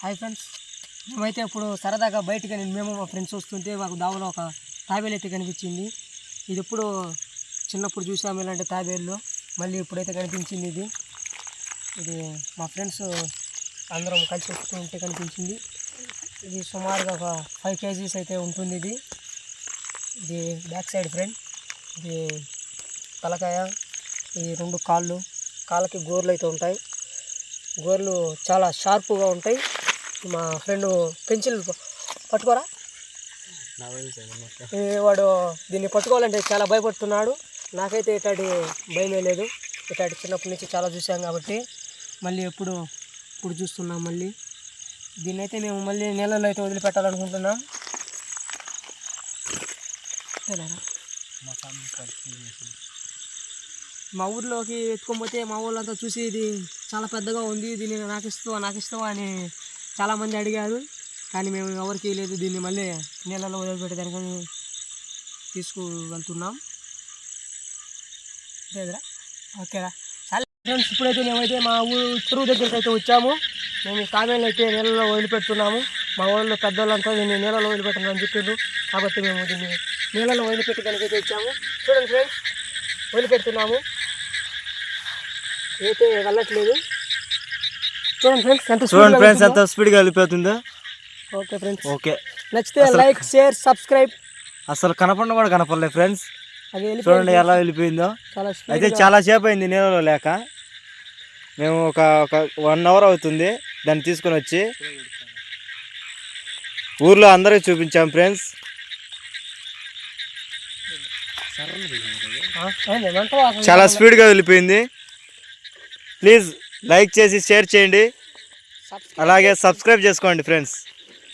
Hi friends మేమైతే ఇప్పుడు సరదాగా బయటకి నేను మేము మా ఫ్రెండ్స్ వస్తుంటే మాకు దావలో ఒక తాబేలు అయితే కనిపించింది. ఇది ఎప్పుడు చిన్నప్పుడు చూసాము ఇలాంటి తాబేళ్ళు. మళ్ళీ ఇప్పుడైతే కనిపించింది ఇది. ఇది మా ఫ్రెండ్స్ అందరం కలిసి వస్తుంటే కనిపించింది. ఇది సుమారుగా ఒక ఫైవ్ కేజీస్ అయితే ఉంటుంది ఇది. ఇది బ్యాక్ సైడ్ ఫ్రెండ్. ఇది తలకాయ ఈ రెండు కాళ్ళు. కాళ్ళకి గోర్లు అయితే ఉంటాయి. గోర్లు చాలా షార్ప్గా ఉంటాయి. మా ఫ్రెండ్ పెన్సిల్ పట్టుకోరా? వాడు దీన్ని పట్టుకోవాలంటే చాలా భయపడుతున్నాడు. నాకైతే ఇట్లాంటి భయమే లేదు. ఇట్లాంటి చిన్నప్పటి నుంచి చాలా చూసాం కాబట్టి మళ్ళీ ఎప్పుడు ఇప్పుడు చూస్తున్నాం మళ్ళీ. దీన్ని అయితే మేము మళ్ళీ నీళ్ళలో అయితే వదిలిపెట్టాలనుకుంటున్నాం? మా ఊర్లోకి ఎత్తుకోకపోతే మా ఊళ్ళంతా చూసి ఇది చాలా పెద్దగా ఉంది. దీన్ని నాకు ఇస్తావా నాకు ఇస్తావా అని చాలామంది అడిగారు కానీ మేము ఎవరికి లేదు. దీన్ని మళ్ళీ నీళ్ళలో వదిలిపెట్టేదానికని తీసుకువెళ్తున్నాం. లేదురా ఓకేరా చాలా ఫ్రెండ్స్ ఇప్పుడైతే మేమైతే మా ఊరు చెరువు దగ్గరికి అయితే వచ్చాము. మేము ఈ అయితే నీళ్ళలో వదిలిపెడుతున్నాము. మా ఊళ్ళో పెద్దోళ్ళంతా దీన్ని నీళ్ళలో వదిలిపెట్టమని చెప్పిండ్రు కాబట్టి మేము దీన్ని నీళ్ళలో వదిలిపెట్టడానికైతే అయితే వచ్చాము. చూడండి ఫ్రెండ్స్ వదిలిపెడుతున్నాము. అయితే వెళ్ళట్లేదు. చూడండి ఫ్రెండ్స్ ఎంత చూడండి ఫ్రెండ్స్ ఎంత స్పీడ్గా వెళ్ళిపోతుందో. Okay friends okay. నచ్చితే లైక్ షేర్ సబ్స్క్రైబ్. అసలు కనపడిన కూడా కనపడలేదు ఫ్రెండ్స్ చూడండి ఎలా వెళ్ళిపోయిందో. అయితే చాలా సేపు అయింది నీళ్ళలో లేక. మేము ఒక ఒక వన్ అవర్ అవుతుంది. దాన్ని తీసుకొని వచ్చి ఊర్లో అందరికి చూపించాం ఫ్రెండ్స్ చాలా స్పీడ్గా వెళ్ళిపోయింది. ప్లీజ్ లైక్ చేసి షేర్ చేయండి. అలాగే సబ్స్క్రైబ్ చేసుకోండి ఫ్రెండ్స్.